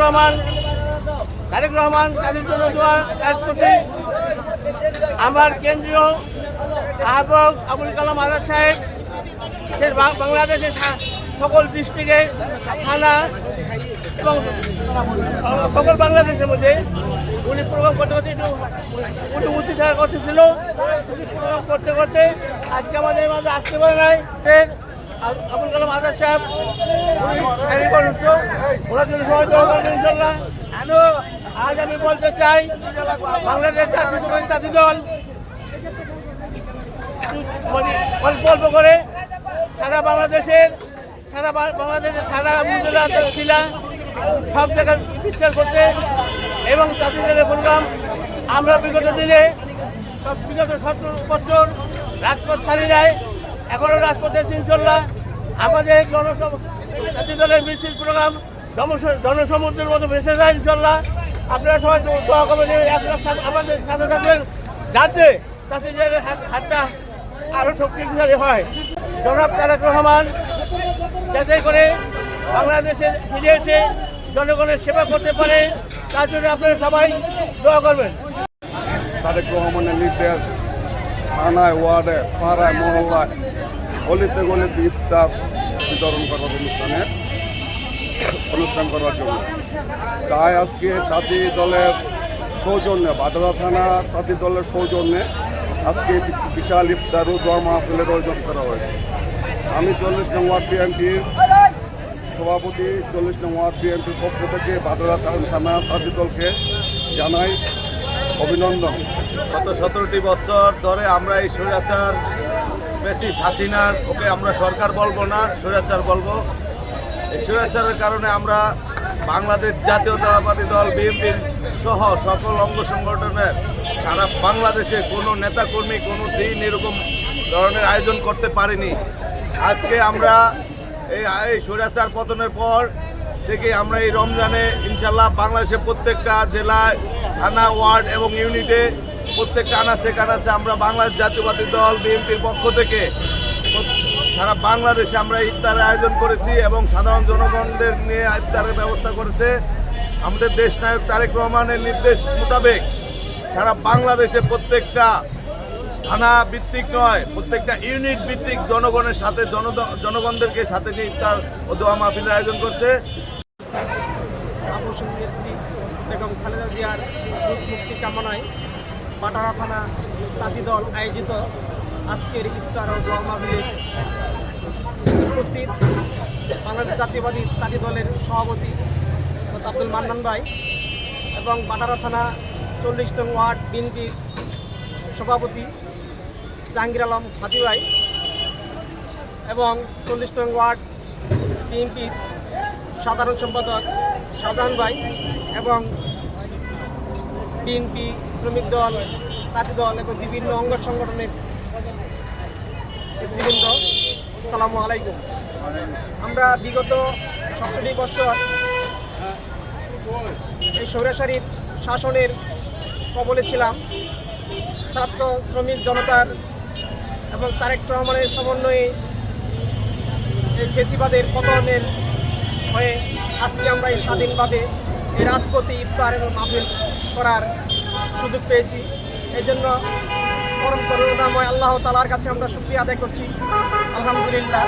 রহমান, তারেক রহমান তাদের জন্য দোয়া কাজ আমার কেন্দ্রীয় আহ্বক আবুল কালাম আজাদ সাহেব বাংলাদেশের সকল ডিস্ট্রিক্টে থানা এবং সকল বাংলাদেশের মধ্যে উনি প্রোগ্রাম করতে করতে উনি উঁচু থাকার কথা উনি প্রোগ্রাম করতে করতে আজকে আমাদের মাঝে আসতে পারে নাই। আবুল কালাম আজাদ সাহেব ওনার জন্য সবাই ইনশাল্লাহ আজ আমি বলতে চাই বাংলাদেশ জাতীয় জাতীয় দল অল্প অল্প করে সারা বাংলাদেশের সারা বাংলাদেশের সারা জেলা সব জায়গায় বিস্তার করতে এবং তাদের প্রোগ্রাম। আমরা বিগত দিনে সব বিগত সতেরো বছর রাজপথ ছাড়িয়ে নাই। এখনও রাজপথে ইনশাল্লাহ আমাদের জাতীয় দলের মিছিল প্রোগ্রাম জনস- জনসমুদ্রের মতো ভেসে যায় ইনশাল্লাহ আপনারা সবাই দোয়া করবেন আমাদের সাথে থাকবেন যাতে তাতে হাতটা আরও শক্তিশালী হয়। জনাব তারেক রহমান, যাতে করে বাংলাদেশে ফিরে এসে জনগণের সেবা করতে পারে, তার জন্য আপনারা সবাই দোয়া করবেন। তারেক রহমানের নির্দেশ, থানায়, ওয়ার্ডে, পাড়ায়, মহল্লায় গলিতে গলিতে ইফতার বিতরণ করার অনুষ্ঠানে, অনুষ্ঠান করার জন্য। তাই আজকে তাঁতি দলের সৌজন্যে বাডরা থানা তাঁতি দলের সৌজন্যে আজকে বিশাল ইফতার ও দোয়া মাহফিলের আয়োজন করা হয়েছে। আমি চল্লিশ নং ওয়ার্ড বিএনপির সভাপতি, চল্লিশ নং ওয়ার্ড বিএনপির পক্ষ থেকে বাডরা থানা তাঁতি দলকে জানাই অভিনন্দন। গত সতেরোটি বছর ধরে আমরা এই স্বৈরাচার বেশি হাসিনার ওকে আমরা সরকার বলব না, স্বৈরাচার বলব। এই স্বৈরাচারের কারণে আমরা বাংলাদেশ জাতীয়তাবাদী দল বিএনপির সহ সকল অঙ্গ সংগঠনের সারা বাংলাদেশে কোনো নেতাকর্মী, কোনো দিন এরকম ধরনের আয়োজন করতে পারিনি। আজকে আমরা এই এই স্বৈরাচার পতনের পর থেকে আমরা এই রমজানে ইনশাল্লাহ বাংলাদেশের প্রত্যেকটা জেলায় থানা, ওয়ার্ড এবং ইউনিটে প্রত্যেকটা আনাচে কানাচে আমরা বাংলাদেশ জাতীয়বাদী দল, বিএনপির পক্ষ থেকে সারা বাংলাদেশে আমরা ইফতারের আয়োজন করেছি এবং সাধারণ জনগণদের নিয়ে ইফতারের ব্যবস্থা করেছে। আমাদের দেশ নায়ক তারেক রহমানের নির্দেশ মোতাবেক সারা বাংলাদেশে প্রত্যেকটা থানা ভিত্তিক নয়, প্রত্যেকটা ইউনিট ভিত্তিক জনগণের সাথে জন, জনগণদেরকে সাথে নিয়ে ইফতার ও দোয়া মাহফিলের আয়োজন করছে। খালেদা জিয়ার মুক্তি কামনায় পাটারা থানা তাঁতি দল আয়োজিত। আজকের ইফতার ও দোয়া উপস্থিত বাংলাদেশ জাতীয়বাদী তাঁতি দলের সভাপতি আব্দুল মান্নান ভাই এবং বাটারা থানা চল্লিশ ওয়ার্ড বিএনপির সভাপতি জাহাঙ্গীর আলম হাতি ভাই এবং চল্লিশ ওয়ার্ড বিএনপির সাধারণ সম্পাদক শাহজাহান ভাই এবং বিএনপি, শ্রমিক দল তাঁতি দল এবং বিভিন্ন অঙ্গ সংগঠনের নেতৃবৃন্দ সালামু আলাইকুম। আমরা বিগত সতেরোটি বছর এই সৌরাসারির শাসনের কবলে ছিলাম। ছাত্র, শ্রমিক জনতার এবং তারেক রহমানের সমন্বয়ে ফেসিবাদের পতনের হয়ে আজকে আমরা এই স্বাধীনভাবে রাজপথে ইফতার এবং মাহফিল করার সুযোগ পেয়েছি। এই জন্য পরম করুণাময় আল্লাহ তালার কাছে আমরা শুক্রিয়া আদায় করছি। আলহামদুলিল্লাহ।